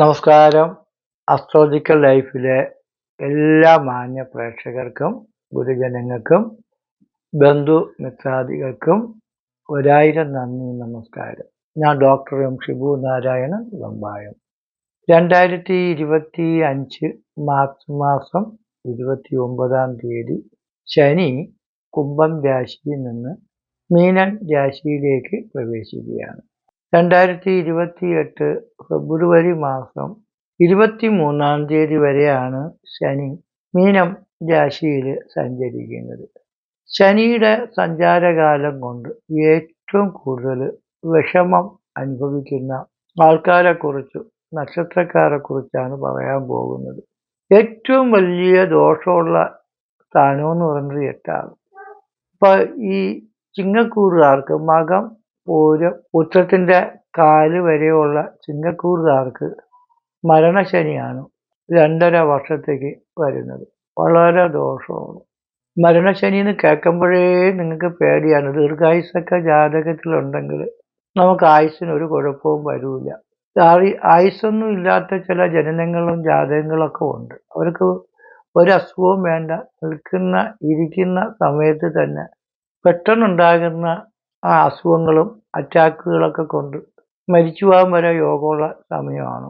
നമസ്കാരം. അസ്ട്രോളജിക്കൽ ലൈഫിലെ എല്ലാ മാന്യ പ്രേക്ഷകർക്കും ഗുരുജനങ്ങൾക്കും ബന്ധു മിത്രാദികൾക്കും ഒരായിരം നന്ദി നമസ്കാരം. ഞാൻ ഡോക്ടർ എം ഷിബു നാരായണൻ വെമ്പായം. രണ്ടായിരത്തി ഇരുപത്തി അഞ്ച് മാർച്ച് മാസം ഇരുപത്തി ഒമ്പതാം തീയതി ശനി കുംഭം രാശിയിൽ നിന്ന് മീനൻ രാശിയിലേക്ക് പ്രവേശിക്കുകയാണ്. രണ്ടായിരത്തി ഇരുപത്തി എട്ട് ഫെബ്രുവരി മാസം ഇരുപത്തി മൂന്നാം തീയതി വരെയാണ് ശനി മീനം രാശിയിൽ സഞ്ചരിക്കുന്നത്. ശനിയുടെ സഞ്ചാരകാലം കൊണ്ട് ഏറ്റവും കൂടുതൽ വിഷമം അനുഭവിക്കുന്ന ആൾക്കാരെ നക്ഷത്രക്കാരെക്കുറിച്ചാണ് നക്ഷത്രക്കാരെ കുറിച്ചാണ് പറയാൻ പോകുന്നത്. ഏറ്റവും വലിയ ദോഷമുള്ള സ്ഥാനം എന്ന് പറയുന്നത് എട്ടാണ്. അപ്പൊ ഈ ചിങ്ങക്കൂറുകാർക്ക് മകം പൂരം പുത്രത്തിന്റെ കാൽ വരെയുള്ള ചിങ്ങക്കൂറുകാർക്ക് മരണശനിയാണ് രണ്ടര വർഷത്തേക്ക് വരുന്നത്. വളരെ ദോഷമാണ്. മരണശനി എന്ന് കേൾക്കുമ്പോഴേ നിങ്ങൾക്ക് പേടിയാണ്. ദീർഘായുസൊക്കെ ജാതകത്തിലുണ്ടെങ്കിൽ നമുക്ക് ആയുസ്സിന് ഒരു കുഴപ്പവും വരില്ല. ആയുസ്സൊന്നും ഇല്ലാത്ത ചില ജനനങ്ങളും ജാതകങ്ങളൊക്കെ ഉണ്ട്. അവർക്ക് ഒരു അസുഖവും വേണ്ട. നിൽക്കുന്ന ഇരിക്കുന്ന സമയത്ത് തന്നെ പെട്ടെന്നുണ്ടാകുന്ന ആ അസുഖങ്ങളും അറ്റാക്കുകളൊക്കെ കൊണ്ട് മരിച്ചു പോകാൻ വരെ യോഗമുള്ള സമയമാണ്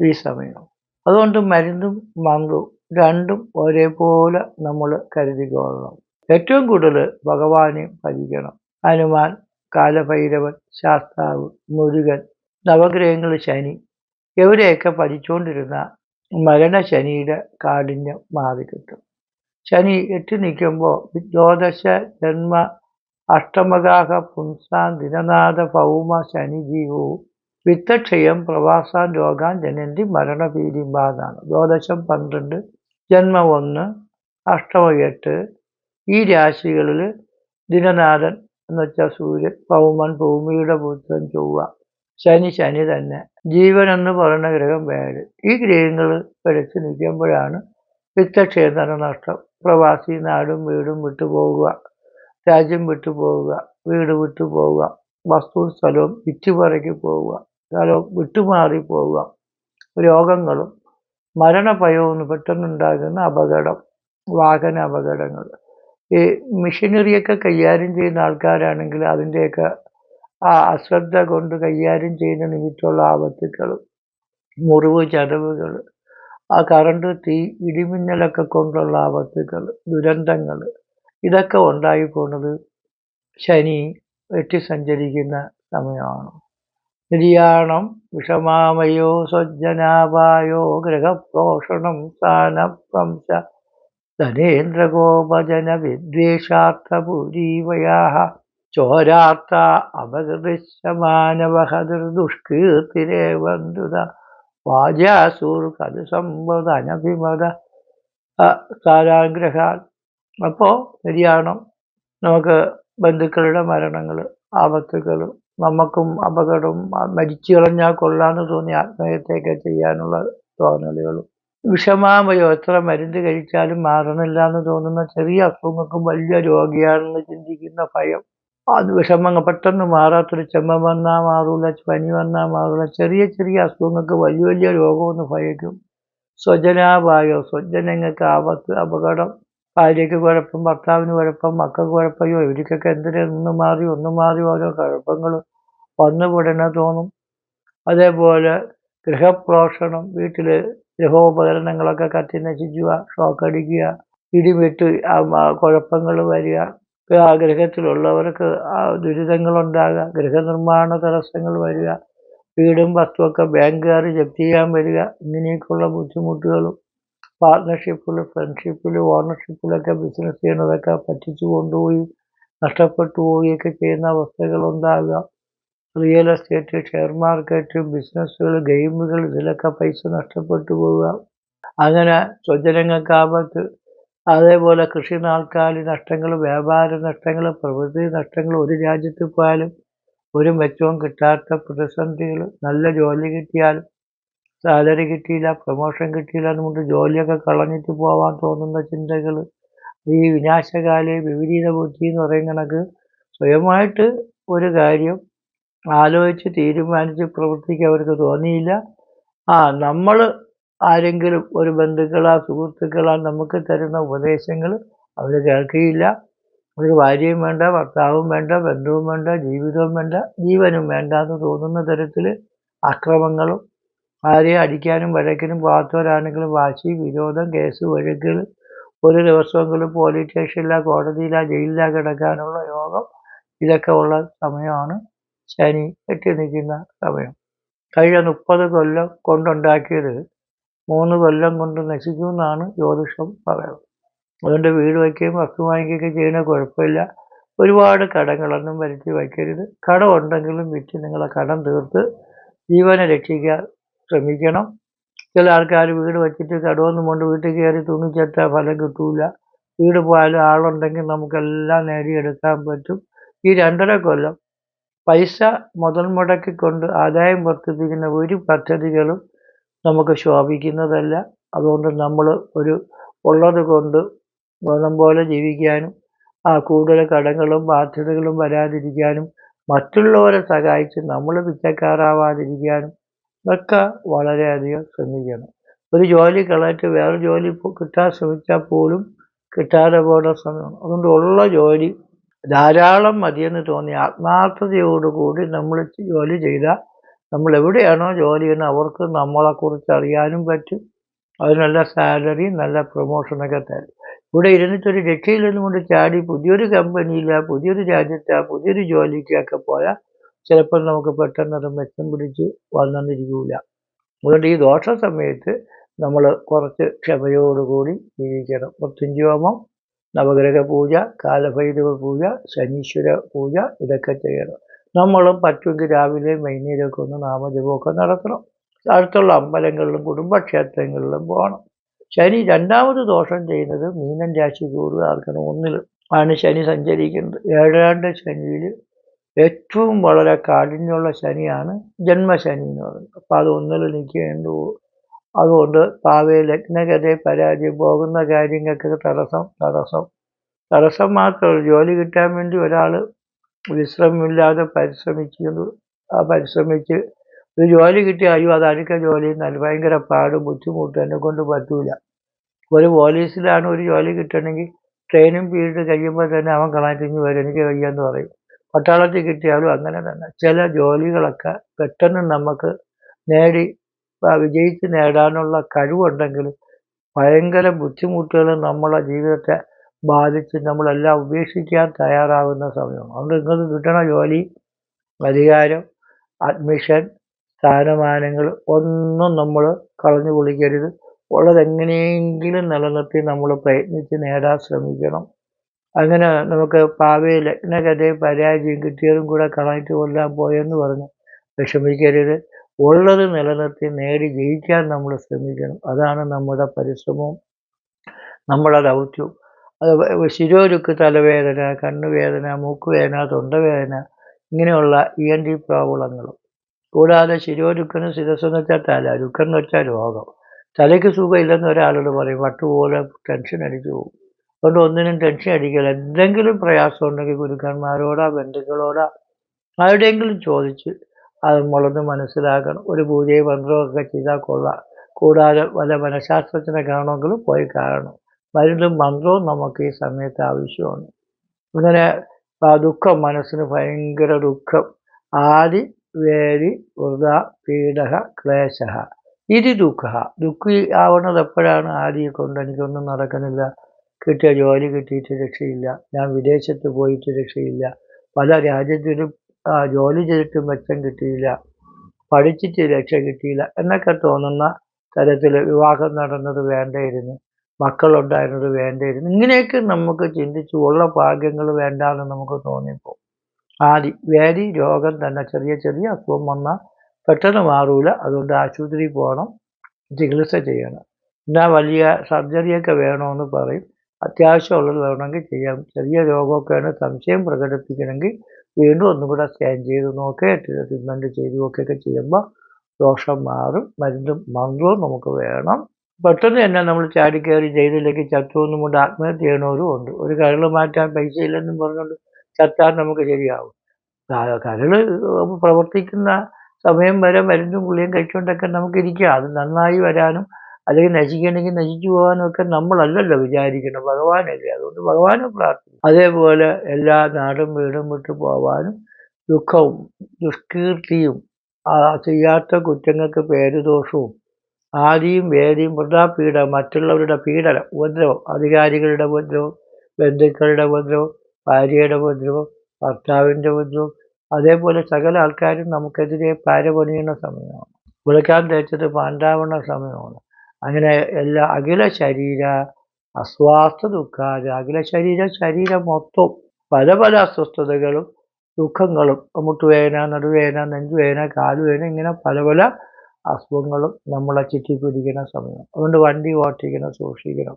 ഈ സമയം. അതുകൊണ്ട് മരുന്നും മന്ത്രവും രണ്ടും ഒരേപോലെ നമ്മൾ കരുതിക്കൊള്ളണം. ഏറ്റവും കൂടുതൽ ഭഗവാനെ ഭജിക്കണം. ഹനുമാൻ കാലഭൈരവൻ ശാസ്താവ് മുരുകൻ നവഗ്രഹങ്ങൾ ശനി ഇവരെയൊക്കെ പഠിച്ചുകൊണ്ടിരുന്ന മരണശനിയുടെ കാഠിന്യം മാറി കിട്ടും ശനി എത്തി നിൽക്കുമ്പോൾ ദ്വാദശ ജന്മ അഷ്ടമകാഹ പുൻസാൻ ദിനനാഥ ഭൗമ ജീവു. വിത്തക്ഷയം പ്രവാസാൻ രോഗാൻ ജനന്തി മരണപീഡിമ്പാതാണ് ദ്വാദശം പന്ത്രണ്ട് ജന്മം ഒന്ന് അഷ്ടമ എട്ട് ഈ രാശികളിൽ ദിനനാഥൻ എന്ന് വെച്ചാൽ സൂര്യൻ ഭൗമൻ ഭൂമിയുടെ പുത്രൻ ചൊവ്വ. ശനി ശനി തന്നെ. ജീവൻ എന്ന് പറയുന്ന ഗ്രഹം വേര്. ഈ ഗ്രഹങ്ങൾ പഠിച്ച് നിൽക്കുമ്പോഴാണ് വിത്തക്ഷേത്ര നഷ്ടം. പ്രവാസി നാടും വീടും വിട്ടുപോകുക രാജ്യം വിട്ടു പോവുക വീട് വിട്ടു പോവുക വസ്തു സ്ഥലവും വിറ്റുപറയ്ക്ക് പോവുക സ്ഥലവും വിട്ടുമാറി പോവുക. രോഗങ്ങളും മരണഭയവും പെട്ടെന്നുണ്ടാകുന്ന അപകടം വാഹന അപകടങ്ങൾ. ഈ മെഷീനറിയൊക്കെ കൈകാര്യം ചെയ്യുന്ന ആൾക്കാരാണെങ്കിൽ അതിന്റെയൊക്കെ ആ അശ്രദ്ധ കൊണ്ട് കൈകാര്യം ചെയ്യുന്ന നിമിത്തമുള്ള ആപത്തുക്കൾ മുറിവ് ചതവുകൾ ആ കറണ്ട് തീ ഇടിമിന്നലൊക്കെ കൊണ്ടുള്ള ആപത്തുകൾ ദുരന്തങ്ങൾ ഇതൊക്കെ ഉണ്ടായി പോകുന്നത് ശനി വെട്ടി സഞ്ചരിക്കുന്ന സമയമാണ്. നിര്യാണം വിഷമാമയോ സ്വജ്ജനാപായോ ഗ്രഹപോഷണം സ്ഥാനവംശ ധനേന്ദ്രഗോപജന വിദ്വേഷാർത്ഥപുരീവയാ ചോരാർത്ഥ അപകൃതമാനവഹദുഷ്കീർത്തിരേ വന്തുത വാജാസൂർ കത് സമ്പദ അനഭിമത സാരാഗ്രഹാൽ അപ്പോൾ ശരിയാണ് നമുക്ക് ബന്ധുക്കളുടെ മരണങ്ങൾ ആപത്തുകൾ നമുക്കും അപകടവും മരിച്ചു കളഞ്ഞാൽ കൊള്ളാന്ന് തോന്നി ആത്മഹത്യയൊക്കെ ചെയ്യാനുള്ള തോന്നലുകളും വിഷമാവയോ എത്ര മരുന്ന് കഴിച്ചാലും മാറണില്ല എന്ന് തോന്നുന്ന ചെറിയ അസുഖങ്ങൾക്കും വലിയ രോഗിയാണെന്ന് ചിന്തിക്കുന്ന ഭയം. അത് വിഷമങ്ങൾ പെട്ടെന്ന് മാറാത്തൊരു ചെമ്മ വന്നാൽ മാറൂല പനി വന്നാൽ മാറൂല ചെറിയ ചെറിയ അസുഖങ്ങൾക്ക് വലിയ വലിയ രോഗമെന്ന് ഭയക്കും. സ്വജനാവായോ സ്വജനങ്ങൾക്ക് ആപത്ത് അപകടം ഭാര്യയ്ക്ക് കുഴപ്പം ഭർത്താവിന് കുഴപ്പം മക്കൾക്ക് കുഴപ്പമോ ഇവർക്കൊക്കെ എന്തിനും ഒന്ന് മാറി ഒന്ന് മാറി ഓരോ കുഴപ്പങ്ങൾ വന്നുപെടണ തോന്നും. അതേപോലെ ഗൃഹപ്രോഷണം വീട്ടിൽ ഗൃഹോപകരണങ്ങളൊക്കെ കത്തി നശിക്കുക ഷോക്കടിക്കുക ഇടിവെട്ട് കുഴപ്പങ്ങൾ വരിക. ആ ഗൃഹത്തിലുള്ളവർക്ക് ദുരിതങ്ങളുണ്ടാകുക ഗൃഹനിർമ്മാണ തടസ്സങ്ങൾ വരിക വീടും വസ്തുവൊക്കെ ബാങ്കുകാർ ജപ്തി ചെയ്യാൻ വരിക ഇങ്ങനെയൊക്കെയുള്ള ബുദ്ധിമുട്ടുകളും പാർട്ട്ണർഷിപ്പിൽ ഫ്രണ്ട്ഷിപ്പിൽ ഓണർഷിപ്പിലൊക്കെ ബിസിനസ് ചെയ്യണതൊക്കെ പറ്റിച്ചു കൊണ്ടുപോയി നഷ്ടപ്പെട്ടു പോവുകയൊക്കെ ചെയ്യുന്ന അവസ്ഥകൾ ഉണ്ടാകുക റിയൽ എസ്റ്റേറ്റ് ഷെയർ മാർക്കറ്റ് ബിസിനസ്സുകൾ ഗെയിമുകൾ ഇതിലൊക്കെ പൈസ നഷ്ടപ്പെട്ടു പോവുക അങ്ങനെ സ്വജനങ്ങൾക്ക് ആപത്ത് അതേപോലെ കൃഷി നാൽക്കാലി നഷ്ടങ്ങൾ വ്യാപാര നഷ്ടങ്ങൾ പ്രകൃതി നഷ്ടങ്ങൾ ഒരു രാജ്യത്ത് പോയാലും ഒരു മെച്ചവും കിട്ടാത്ത പ്രതിസന്ധികൾ നല്ല ജോലി കിട്ടിയാലും സാലറി കിട്ടിയില്ല പ്രൊമോഷൻ കിട്ടിയില്ല എന്നുകൊണ്ട് ജോലിയൊക്കെ കളഞ്ഞിട്ട് പോവാൻ തോന്നുന്ന ചിന്തകൾ ഈ വിനാശകാല വിപരീത ബുദ്ധി എന്ന് പറയുന്ന കണക്ക് സ്വയമായിട്ട് ഒരു കാര്യം ആലോചിച്ച് തീരുമാനിച്ച് പ്രവർത്തിക്കാൻ അവർക്ക് തോന്നിയില്ല. ആ നമ്മൾ ആരെങ്കിലും ഒരു ബന്ധുക്കളാ സുഹൃത്തുക്കളാ നമുക്ക് തരുന്ന ഉപദേശങ്ങൾ അവർ കേൾക്കുകയില്ല. ഒരു ഭാര്യയും വേണ്ട ഭർത്താവും വേണ്ട ബന്ധുവും വേണ്ട ജീവിതവും വേണ്ട ജീവനും വേണ്ട എന്ന് തോന്നുന്ന തരത്തിൽ അക്രമങ്ങളും ആരെയും അടിക്കാനും വഴക്കിനും പോകാത്തവരാണെങ്കിലും വാശി വിരോധം കേസ് വഴക്കുകൾ. ഒരു ദിവസമെങ്കിലും പോലീസ് സ്റ്റേഷനിലാ കോടതിയിലാ ജയിലിലാ കിടക്കാനുള്ള യോഗം. ഇതൊക്കെ ഉള്ള സമയമാണ്. ശനി എത്തി നിൽക്കുന്ന സമയം. കഴിഞ്ഞ മുപ്പത് കൊല്ലം കൊണ്ടുണ്ടാക്കിയത് മൂന്ന് കൊല്ലം കൊണ്ട് നശിക്കുമെന്നാണ് ജ്യോതിഷം പറയുന്നത്. അതുകൊണ്ട് വീട് വയ്ക്കുകയും വസ്തു വാങ്ങിക്കുകയൊക്കെ ചെയ്യുന്ന കുഴപ്പമില്ല. ഒരുപാട് കടങ്ങളൊന്നും വരുത്തി വയ്ക്കരുത്. കടം ഉണ്ടെങ്കിലും വിറ്റ് നിങ്ങളെ കടം തീർത്ത് ജീവനെ രക്ഷിക്കാൻ ശ്രമിക്കണം. ചില ആൾക്കാർ വീട് വെച്ചിട്ട് കടുവന്ന് കൊണ്ട് വീട്ടിൽ കയറി തൂങ്ങിച്ചെത്താൻ ഫലം കിട്ടൂല. വീട് പോയാലും ആളുണ്ടെങ്കിൽ നമുക്കെല്ലാം നേടിയെടുക്കാൻ പറ്റും. ഈ രണ്ടര കൊല്ലം പൈസ മുതൽ മുടക്കിക്കൊണ്ട് ആദായം വർദ്ധിപ്പിക്കുന്ന ഒരു പദ്ധതികളും നമുക്ക് ശോഭിക്കുന്നതല്ല. അതുകൊണ്ട് നമ്മൾ ഒരു ഉള്ളത് കൊണ്ട് ഗുണം പോലെ ജീവിക്കാനും ആ കൂടുതൽ കടങ്ങളും ബാധ്യതകളും വരാതിരിക്കാനും മറ്റുള്ളവരെ സഹായിച്ച് നമ്മൾ പിച്ചക്കാരാവാതിരിക്കാനും ഒക്കെ വളരെയധികം ശ്രമിക്കണം ഒരു ജോലി കളയിട്ട് വേറെ ജോലി കിട്ടാൻ ശ്രമിച്ചാൽ പോലും കിട്ടാതെ പോകുന്ന സമയമാണ്. അതുകൊണ്ട് ഉള്ള ജോലി ധാരാളം മതിയെന്ന് തോന്നി. ആത്മാർത്ഥതയോടുകൂടി നമ്മൾ ജോലി ചെയ്താൽ നമ്മൾ എവിടെയാണോ ജോലി ചെയ്യുന്നത് അവർക്ക് നമ്മളെക്കുറിച്ച് അറിയാനും പറ്റും. അത് നല്ല സാലറി നല്ല പ്രൊമോഷനൊക്കെ തരും. ഇവിടെ ഇരുന്നിട്ടൊരു രക്ഷയിൽ നിന്നുകൊണ്ട് ചാടി പുതിയൊരു കമ്പനിയിലാണ് പുതിയൊരു രാജ്യത്താണ് പുതിയൊരു ജോലിക്കൊക്കെ പോയാൽ ചിലപ്പോൾ നമുക്ക് പെട്ടെന്ന് അത് മെച്ചം പിടിച്ച് വന്നെന്നിരിക്കില്ല അതുകൊണ്ട് ഈ ദോഷ സമയത്ത് നമ്മൾ കുറച്ച് ക്ഷമയോടുകൂടി ജീവിക്കണം. മൃത്യുഞ്ജോമം നവഗ്രഹ പൂജ കാലഭൈരവ പൂജ ശനീശ്വര പൂജ ഇതൊക്കെ ചെയ്യണം. നമ്മളും പറ്റുമെങ്കിൽ രാവിലെ വൈകുന്നേരമൊക്കെ ഒന്ന് നാമജപമൊക്കെ നടത്തണം. അടുത്തുള്ള അമ്പലങ്ങളിലും കുടുംബക്ഷേത്രങ്ങളിലും പോകണം. ശനി രണ്ടാമത് ദോഷം ചെയ്യുന്നത് മീനൻ രാശി കൂടുകയാർക്കണം ഒന്നിൽ ആണ് ശനി സഞ്ചരിക്കുന്നത്. ഏഴാണ്ട് ശനിയിൽ ഏറ്റവും വളരെ കാഠിന്യമുള്ള ശനിയാണ് ജന്മശനി എന്ന് പറയുന്നത്. അപ്പം അത് ഒന്നിൽ നിൽക്കേണ്ടു. അതുകൊണ്ട് പാവേ ലഗ്നഗതയെ പരാജയം പോകുന്ന കാര്യങ്ങൾക്ക് തടസ്സം തടസ്സം. തടസ്സം മാത്രമല്ല ജോലി കിട്ടാൻ വേണ്ടി ഒരാൾ വിശ്രമമില്ലാതെ പരിശ്രമിക്കുന്നു. ആ പരിശ്രമിച്ച് ഒരു ജോലി കിട്ടിയ അയ്യോ അത് അടുക്ക ജോലി നല്ല ഭയങ്കര പാട് ബുദ്ധിമുട്ട് എന്നെ കൊണ്ട് പറ്റൂല. ഒരു പോലീസിലാണ് ഒരു ജോലി കിട്ടണമെങ്കിൽ ട്രെയിനും പീരീഡ് കഴിയുമ്പോൾ തന്നെ അവൻ കളാറ്റിഞ്ഞ് വരും. എനിക്ക് കഴിയാന്ന് പറയും. പട്ടാളത്തിൽ കിട്ടിയാലും അങ്ങനെ തന്നെ. ചില ജോലികളൊക്കെ പെട്ടെന്ന് നമുക്ക് നേടി വിജയിച്ച് നേടാനുള്ള കഴിവുണ്ടെങ്കിലും ഭയങ്കര ബുദ്ധിമുട്ടുകൾ നമ്മളെ ജീവിതത്തെ ബാധിച്ച് നമ്മളെല്ലാം ഉപേക്ഷിക്കാൻ തയ്യാറാവുന്ന സമയമാണ്. അതുകൊണ്ട് നിങ്ങൾക്ക് കിട്ടണ ജോലി അധികാരം അഡ്മിഷൻ സ്ഥാനമാനങ്ങൾ ഒന്നും നമ്മൾ കളഞ്ഞു കുളിക്കരുത് ഉള്ളതെങ്ങനെയെങ്കിലും നിലനിർത്തി നമ്മൾ പ്രയത്നിച്ച് നേടാൻ ശ്രമിക്കണം. അങ്ങനെ നമുക്ക് പാവയെ ലഗ്നകഥയും പരാജയം കിട്ടിയതും കൂടെ കളഞ്ഞിട്ട് കൊല്ലാൻ പോയെന്ന് പറഞ്ഞ്. വിഷമിക്കരുത്. ഉള്ളത് നിലനിർത്തി നേടി ജയിക്കാൻ നമ്മൾ ശ്രമിക്കണം. അതാണ് നമ്മുടെ പരിശ്രമവും നമ്മുടെ ദൗത്യവും. അത് ശിരോരുക്ക് തലവേദന കണ്ണുവേദന മൂക്കുവേദന തൊണ്ടവേദന ഇങ്ങനെയുള്ള ഇ എൻ ഡി പ്രോബ്ലങ്ങളും. കൂടാതെ ശിരോരുക്കിന് ശിരസ്സെന്ന് വെച്ചാൽ തല രുക്കെന്ന് വെച്ചാൽ രോഗം. തലയ്ക്ക് സുഖമില്ലെന്ന് ഒരാളോട് പറയും. വട്ടുപോലെ ടെൻഷൻ അടിച്ചു പോകും. അതുകൊണ്ട് ഒന്നിനും ടെൻഷൻ അടിക്കില്ല. എന്തെങ്കിലും പ്രയാസം ഉണ്ടെങ്കിൽ ഗുരുക്കന്മാരോടാ ബന്ധുക്കളോടാ ആരുടെയെങ്കിലും ചോദിച്ച് അത് നമ്മളൊന്ന് മനസ്സിലാക്കണം. ഒരു പൂജയും മന്ത്രവും ഒക്കെ ചെയ്താൽ കൊള്ളാം. കൂടാതെ വല്ല മനഃശാസ്ത്രജ്ഞനെ കാണുമെങ്കിൽ പോയി കാണണം. മരുന്നും മന്ത്രവും നമുക്ക് ഈ സമയത്ത് ആവശ്യമാണ്. ഇങ്ങനെ ആ ദുഃഖം മനസ്സിന് ഭയങ്കര ദുഃഖം. ആദി വേരി വൃത പീഡക ക്ലേശ ഇതി ദുഃഖ ദുഃഖി ആവുന്നത് എപ്പോഴാണ് ആദിയെ കൊണ്ട് എനിക്കൊന്നും നടക്കുന്നില്ല. കിട്ടിയ ജോലി കിട്ടിയിട്ട് രക്ഷയില്ല. ഞാൻ വിദേശത്ത് പോയിട്ട് രക്ഷയില്ല. പല രാജ്യത്തിലും ജോലി ചെയ്തിട്ട് മെച്ചം കിട്ടിയില്ല. പഠിച്ചിട്ട് രക്ഷ കിട്ടിയില്ല. എന്നൊക്കെ തോന്നുന്ന തരത്തിൽ വിവാഹം നടന്നത് വേണ്ടായിരുന്നു. മക്കളുണ്ടായിരുന്നത് വേണ്ടായിരുന്നു. ഇങ്ങനെയൊക്കെ നമുക്ക് ചിന്തിച്ചു ഉള്ള ഭാഗ്യങ്ങൾ വേണ്ടാന്ന് നമുക്ക് തോന്നിപ്പോ. ആദി വേദി രോഗം തന്നെ ചെറിയ ചെറിയ അസുഖം വന്നാൽ പെട്ടെന്ന് മാറൂല. അതുകൊണ്ട് ആശുപത്രിയിൽ പോകണം ചികിത്സ ചെയ്യണം. എന്നാൽ വലിയ സർജറിയൊക്കെ വേണമെന്ന് പറയും. അത്യാവശ്യമുള്ളത് വേണമെങ്കിൽ ചെയ്യാം. ചെറിയ രോഗമൊക്കെയാണ് സംശയം പ്രകടിപ്പിക്കണമെങ്കിൽ വീണ്ടും ഒന്നും കൂടെ സ്കാൻ ചെയ്ത് നോക്കുക ട്രീറ്റ്മെന്റ് ചെയ്ത് നോക്കുകയൊക്കെ ചെയ്യുമ്പോൾ ദോഷം മാറും മരുന്നും മന്ത്രവും നമുക്ക് വേണം. പെട്ടെന്ന് തന്നെ നമ്മൾ ചാടിക്കയറി ജയിലിലേക്ക് ചത്തുവെന്നും കൊണ്ട് ആത്മഹത്യ ചെയ്യണവരും ഉണ്ട്. ഒരു കരൾ മാറ്റാൻ പൈസ ഇല്ലെന്നും പറഞ്ഞുകൊണ്ട് ചത്താൽ നമുക്ക് ശരിയാവും. കരൾ പ്രവർത്തിക്കുന്ന സമയം വരെ മരുന്നും ഗുളിയും കഴിച്ചുകൊണ്ടൊക്കെ നമുക്ക് ഇരിക്കാം. അത് നന്നായി വരാനും അല്ലെങ്കിൽ നശിക്കണമെങ്കിൽ നശിച്ചു പോകാനൊക്കെ നമ്മളല്ലല്ലോ വിചാരിക്കണം ഭഗവാനല്ലേ. അതുകൊണ്ട് ഭഗവാനെ പ്രാർത്ഥിക്കും. അതേപോലെ എല്ലാ നാടും വീടും വിട്ടു പോവാനും ദുഃഖവും ദുഷ്കീർത്തിയും ചെയ്യാത്ത കുറ്റങ്ങൾക്ക് പേരുദോഷവും ആദിയും വേദിയും വൃതാപീഠം മറ്റുള്ളവരുടെ പീഡനം ഉപദ്രവം അധികാരികളുടെ ഉപദ്രവം ബന്ധുക്കളുടെ ഉപദ്രവം ഭാര്യയുടെ ഉപദ്രവം ഭർത്താവിന്റെ ഉപദ്രവം അതേപോലെ സകല ആൾക്കാരും നമുക്കെതിരെ പാരപണിയുന്ന സമയമാണ്. വിളിക്കാൻ തേച്ചത് പാണ്ഡാവണ സമയമാണ്. അങ്ങനെ എല്ലാ അഖില ശരീര അസ്വാസ്ഥ ദുഃഖാര അഖില ശരീര ശരീരം മൊത്തം പല പല അസ്വസ്ഥതകളും ദുഃഖങ്ങളും മുട്ടുവേന നടുവേന നെഞ്ചുവേന കാലുവേന ഇങ്ങനെ പല പല അസുഖങ്ങളും നമ്മളെ ചുറ്റി പിടിക്കുന്ന സമയം. അതുകൊണ്ട് വണ്ടി ഓട്ടിക്കണം സൂക്ഷിക്കണം.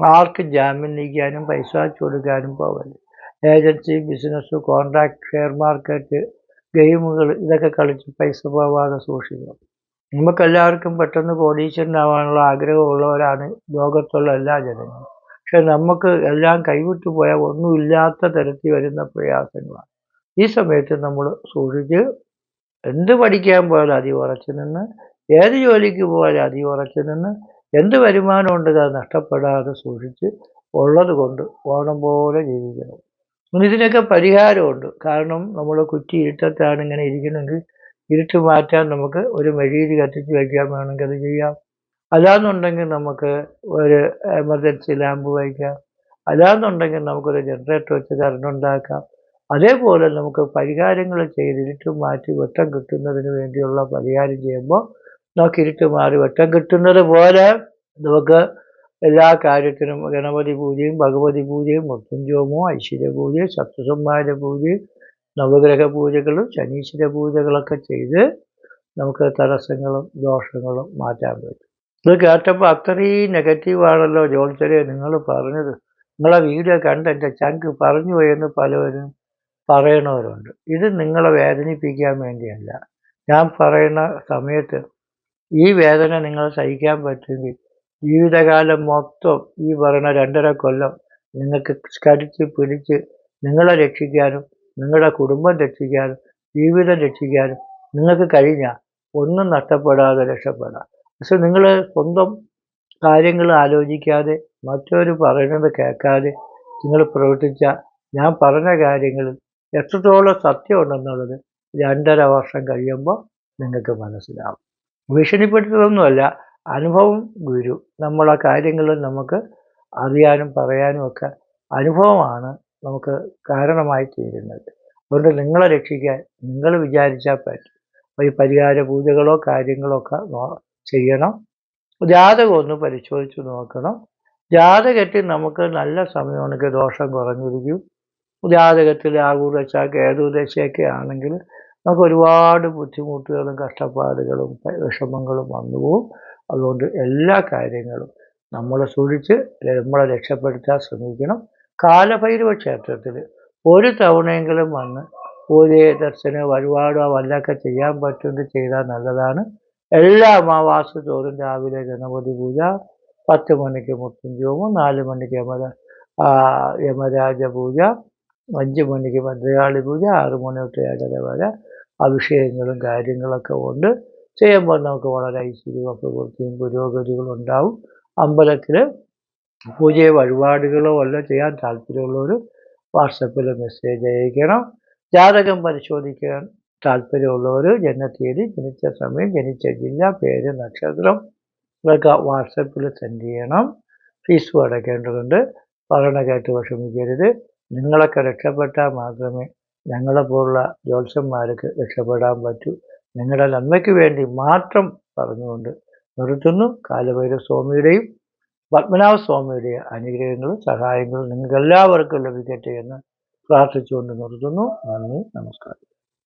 ആർക്ക് ജാമ്യം നീക്കാനും പൈസ കൊടുക്കാനും പോകരുത് agency business contract share market ഗെയിമുകൾ ഇതൊക്കെ കളിച്ച് പൈസ പോവാതെ സൂക്ഷിക്കണം. നമുക്കെല്ലാവർക്കും പെട്ടെന്ന് കോടീശ്വരനാവാനുള്ള ആഗ്രഹമുള്ളവരാണ് ലോകത്തുള്ള എല്ലാ ജനങ്ങളും. പക്ഷെ നമുക്ക് എല്ലാം കൈവിട്ടു പോയാൽ ഒന്നുമില്ലാത്ത തരത്തിൽ വരുന്ന പ്രയാസങ്ങളാണ്. ഈ സമയത്ത് നമ്മൾ സൂക്ഷിച്ച് എന്ത് പഠിക്കാൻ പോയാലും അതി ഉറച്ചു നിന്ന് ഏത് ജോലിക്ക് പോയാലും അതി ഉറച്ചു നിന്ന് എന്ത് വരുമാനം ഉണ്ട് അത് നഷ്ടപ്പെടാതെ സൂക്ഷിച്ച് ഉള്ളത് കൊണ്ട് ഓണം പോലെ ജീവിക്കണം. ഇതിനൊക്കെ പരിഹാരമുണ്ട്. കാരണം നമ്മൾ കുറ്റി ഇരുട്ടത്താണ് ഇങ്ങനെ ഇരിക്കുന്നെങ്കിൽ ഇരുട്ട് മാറ്റാൻ നമുക്ക് ഒരു മെഴുകിരി കത്തിച്ച് വയ്ക്കാൻ വേണമെങ്കിൽ അത് ചെയ്യാം. അല്ലാന്നുണ്ടെങ്കിൽ നമുക്ക് ഒരു എമർജൻസി ലാമ്പ് വയ്ക്കാം. അല്ലാന്നുണ്ടെങ്കിൽ നമുക്കൊരു ജനറേറ്റർ വെച്ച് കറണ്ട് ഉണ്ടാക്കാം. അതേപോലെ നമുക്ക് പരിഹാരങ്ങൾ ചെയ്ത് ഇരുട്ട് മാറ്റി വെട്ടം കിട്ടുന്നതിന് വേണ്ടിയുള്ള പരിഹാരം ചെയ്യുമ്പോൾ നമുക്ക് ഇരുട്ട് മാറി വെട്ടം കിട്ടുന്നത് പോലെ നമുക്ക് എല്ലാ കാര്യത്തിനും ഗണപതി പൂജയും ഭഗവതി പൂജയും മൃത്യുഞ്ജോമോ ഐശ്വര്യ പൂജയും സപ്തസംഹാര പൂജയും നവഗ്രഹ പൂജകളും ശനീശ്വര പൂജകളൊക്കെ ചെയ്ത് നമുക്ക് തടസ്സങ്ങളും ദോഷങ്ങളും മാറ്റാൻ പറ്റും. ഇത് കേട്ടപ്പോൾ അത്രയും നെഗറ്റീവാണല്ലോ ജോത്സരെ നിങ്ങൾ പറഞ്ഞത്. നിങ്ങളെ വീഡിയോ കണ്ട് എന്റെ ചങ്ക് പറഞ്ഞു പോയെന്ന് പലവരും പറയണവരുണ്ട്. ഇത് നിങ്ങളെ വേദനിപ്പിക്കാൻ വേണ്ടിയല്ല. ഞാൻ പറയുന്ന സമയത്ത് ഈ വേദന നിങ്ങൾ സഹിക്കാൻ പറ്റുമെങ്കിൽ ജീവിതകാലം മൊത്തം ഈ പറയുന്ന രണ്ടര കൊല്ലം നിങ്ങൾക്ക് കടിച്ച് പിടിച്ച് നിങ്ങളെ രക്ഷിക്കാനും നിങ്ങളുടെ കുടുംബം രക്ഷിക്കാൻ ജീവിതം രക്ഷിക്കാൻ നിങ്ങൾക്ക് കഴിഞ്ഞാൽ ഒന്നും നഷ്ടപ്പെടാതെ രക്ഷപ്പെടാം. പക്ഷെ നിങ്ങൾ സ്വന്തം കാര്യങ്ങൾ ആലോചിക്കാതെ മറ്റൊരു പറയുന്നത് കേൾക്കാതെ നിങ്ങൾ പ്രവർത്തിച്ച ഞാൻ പറഞ്ഞ കാര്യങ്ങളിൽ എത്രത്തോളം സത്യമുണ്ടെന്നുള്ളത് രണ്ടര വർഷം കഴിയുമ്പോൾ നിങ്ങൾക്ക് മനസ്സിലാവും. ഭീഷണിപ്പെടുത്തതൊന്നുമല്ല അനുഭവം ഗുരു നമ്മളെ കാര്യങ്ങൾ നമുക്ക് അറിയാനും പറയാനും ഒക്കെ അനുഭവമാണ്. നമുക്ക് കാരണമായി തീരുന്നത്. അതുകൊണ്ട് നിങ്ങളെ രക്ഷിക്കാൻ നിങ്ങൾ വിചാരിച്ചാൽ പറ്റും. അപ്പോൾ ഈ പരിഹാര പൂജകളോ കാര്യങ്ങളോ ഒക്കെ ചെയ്യണം. ജാതകം ഒന്ന് പരിശോധിച്ച് നോക്കണം. ജാതകത്തിൽ നമുക്ക് നല്ല സമയമാണെങ്കിൽ ദോഷം കുറഞ്ഞിരിക്കും. ജാതകത്തിൽ ആകൂദശ കേതുദശയൊക്കെ ആണെങ്കിൽ നമുക്ക് ഒരുപാട് ബുദ്ധിമുട്ടുകളും കഷ്ടപ്പാടുകളും വിഷമങ്ങളും വന്നു പോകും. അതുകൊണ്ട് എല്ലാ കാര്യങ്ങളും നമ്മളെ സൂക്ഷിച്ച് നമ്മളെ രക്ഷപ്പെടുത്താൻ ശ്രമിക്കണം. കാലഭൈരവ ക്ഷേത്രത്തിൽ ഒരു തവണയെങ്കിലും വന്ന് ഒരേ ദർശനം വഴിപാടോ വല്ലൊക്കെ ചെയ്യാൻ പറ്റുമെങ്കിൽ ചെയ്താൽ നല്ലതാണ്. എല്ലാ അമാവാസ തോറും രാവിലെ ഗണപതി പൂജ പത്ത് മണിക്ക് മുത്തുംജോമം നാല് മണിക്ക് യമര യമരാജ പൂജ അഞ്ച് മണിക്ക് ഭദ്രകാളി പൂജ ആറ് മണി തൊട്ട് ഏഴര വരെ അഭിഷേകങ്ങളും കാര്യങ്ങളൊക്കെ ഉണ്ട്. ചെയ്യുമ്പോൾ നമുക്ക് വളരെ ഐശ്വര്യവും പ്രവൃത്തിയും പുരോഗതികളും ഉണ്ടാവും. അമ്പലത്തിൽ പൂജയോ വഴിപാടുകളോ വല്ല ചെയ്യാൻ താല്പര്യമുള്ളവർ വാട്സപ്പിൽ മെസ്സേജ് അയക്കണം. ജാതകം പരിശോധിക്കാൻ താല്പര്യമുള്ളവർ ജനനത്തീയതി ജനിച്ച സമയം ജനിച്ച ജില്ല പേര് നക്ഷത്രം ഇതൊക്കെ വാട്സപ്പിൽ സെൻഡ് ചെയ്യണം. ഫീസും അടയ്ക്കേണ്ടതുണ്ട്. പറയണ കേട്ട് വിഷമിക്കരുത്. നിങ്ങളൊക്കെ രക്ഷപ്പെട്ടാൽ മാത്രമേ ഞങ്ങളെ ഞങ്ങളെപ്പോലുള്ള ജ്യോത്സ്യന്മാർക്ക് രക്ഷപ്പെടാൻ പറ്റൂ. നിങ്ങളുടെ നന്മയ്ക്ക് വേണ്ടി മാത്രം പറഞ്ഞുകൊണ്ട് നിർത്തുന്നു. കാലഭൈരവ സ്വാമിയുടെയും പത്മനാഭ സ്വാമിയുടെ അനുഗ്രഹങ്ങളും സഹായങ്ങളും നിങ്ങൾക്ക് എല്ലാവർക്കും ലഭിക്കട്ടെ എന്ന് പ്രാർത്ഥിച്ചുകൊണ്ട് നിർത്തുന്നു. നന്ദി നമസ്കാരം.